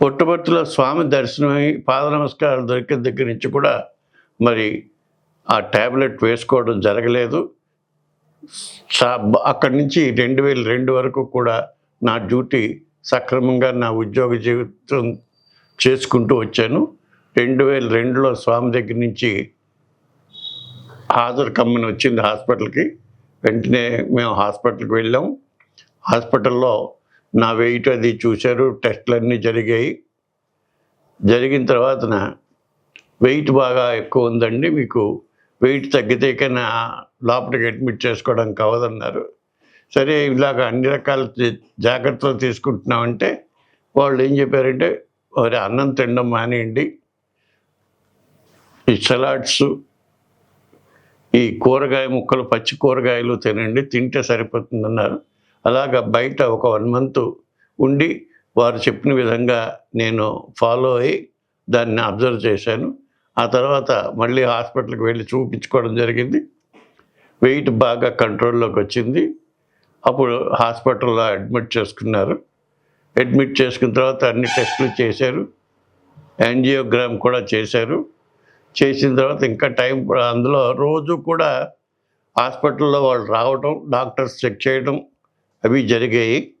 పుట్టపర్తిలో స్వామి దర్శనమై పాద నమస్కారాలు దొరికిన దగ్గర నుంచి కూడా మరి ఆ ట్యాబ్లెట్ వేసుకోవడం జరగలేదు. అక్కడి నుంచి రెండు వేల రెండు వరకు కూడా నా డ్యూటీ సక్రమంగా నా ఉద్యోగ జీవితం చేసుకుంటూ వచ్చాను. రెండు వేల రెండులో స్వామి దగ్గర నుంచి హాజరు కమ్మని వచ్చింది హాస్పిటల్కి. వెంటనే మేము హాస్పిటల్కి వెళ్ళాం. హాస్పిటల్లో నా వెయిట్ అది చూశారు టెస్ట్లన్నీ జరిగాయి. జరిగిన తర్వాత వెయిట్ బాగా ఎక్కువ ఉందండి మీకు. వెయిట్ తగ్గితే కన్నా లోపలికి అడ్మిట్ చేసుకోవడానికి అవ్వదన్నారు సరే ఇలాగ అన్ని రకాల జా- జాగ్రత్తలు తీసుకుంటున్నామంటే వాళ్ళు ఏం చెప్పారంటే వారి అన్నం తినడం మానేయండి. ఈ సలాడ్స్ ఈ కూరగాయ ముక్కలు పచ్చి కూరగాయలు తినండి తింటే సరిపోతుందన్నారు. అలాగ బయట ఒక వన్ మంత్ ఉండి వారు చెప్పిన విధంగా నేను ఫాలో అయ్యి దాన్ని అబ్జర్వ్ చేశాను. ఆ తర్వాత మళ్ళీ హాస్పిటల్కి వెళ్ళి చూపించుకోవడం జరిగింది. వెయిట్ బాగా కంట్రోల్లోకి వచ్చింది. అప్పుడు హాస్పిటల్లో అడ్మిట్ చేసుకున్నారు. అడ్మిట్ చేసుకున్న తర్వాత అన్ని టెస్టులు చేశారు. యాంజియోగ్రామ్ కూడా చేశారు. చేసిన తర్వాత ఇంకా టైం అందులో రోజు కూడా హాస్పిటల్లో వాళ్ళు రావటం డాక్టర్స్ చెక్ చేయడం అవి జరిగాయి